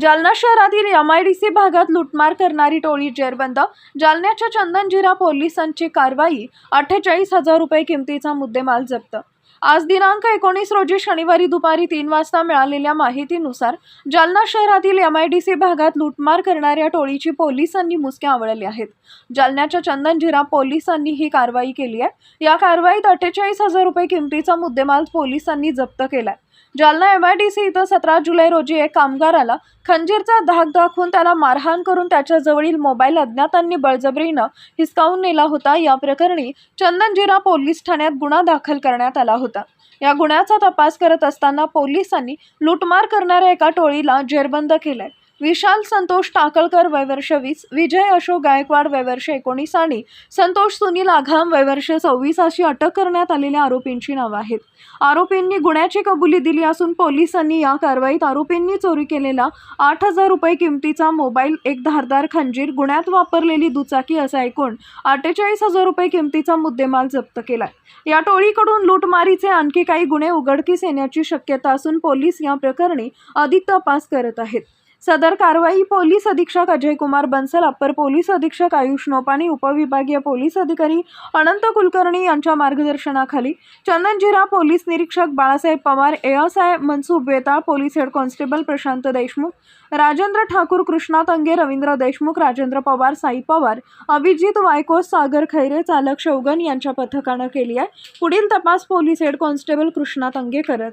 जालना शहरातील एमआयडीसी भागात लुटमार करणारी टोळी जेरबंद. जालन्याच्या चंदनजिरा पोलिसांची कारवाई. अठ्ठेचाळीस हजार रुपये किमतीचा मुद्देमाल जप्त. आज दिनांक एकोणीस रोजी शनिवारी दुपारी तीन वाजता मिळालेल्या माहितीनुसार जालना शहरातील एम आय डी सी भागात लुटमार करणाऱ्या टोळीची पोलिसांनी मुसके आवळल्या आहेत. जालन्याच्या चंदनजिरा पोलिसांनी ही कारवाई केली आहे. या कारवाईत अठ्ठेचाळीस हजार रुपये किमतीचा मुद्देमाल पोलिसांनी जप्त केलाय. Jalna M I D C इथं सतरा जुलै रोजी एक कामगाराला खंजीरचा धाक दाखवून त्याला मारहाण करून त्याच्याजवळील मोबाईल अज्ञातांनी बळजबरीनं हिसकावून नेला होता. या प्रकरणी चंदनजिरा पोलीस ठाण्यात गुन्हा दाखल करण्यात आला होता. या गुन्ह्याचा तपास करत असताना पोलिसांनी लूटमार करणाऱ्या एका टोळीला जेरबंद केलंय. विशाल संतोष टाकळकर वयवर्ष वीस विजय अशोक गायकवाड वयवर्ष एकोणीस आणि संतोष सुनील आघाम वयवर्ष सव्वीस अशी अटक करण्यात आलेल्या आरोपींची नावं आहेत. आरोपींनी गुन्ह्याची कबुली दिली असून पोलिसांनी या कारवाईत आरोपींनी चोरी केलेला आठ हजार रुपये किमतीचा मोबाईल एक धारदार खंजीर गुन्ह्यात वापरलेली दुचाकी असा एकूण अठ्ठेचाळीस हजार रुपये किमतीचा मुद्देमाल जप्त केलाय. या टोळीकडून लूटमारीचे आणखी काही गुन्हे उघडकीस येण्याची शक्यता असून पोलीस या प्रकरणी अधिक तपास करत आहेत. सदर कारवाई पोलीस अधीक्षक अजय कुमार बन्सल अप्पर पोलीस अधीक्षक आयुष नोपाणी उपविभागीय पोलीस अधिकारी अनंत कुलकर्णी यांच्या मार्गदर्शनाखाली चंदनजिरा पोलीस निरीक्षक बाळासाहेब पवार एएसआय मनसुख वेताळ पोलीस हेड कॉन्स्टेबल प्रशांत देशमुख राजेंद्र ठाकूर कृष्णा तंगे रवींद्र देशमुख राजेंद्र पवार साई पवार अभिजित वायकोस सागर खैरे चालक शौगन यांच्या पथकानं केली आहे. पुढील तपास police head constable Krishna Tange करत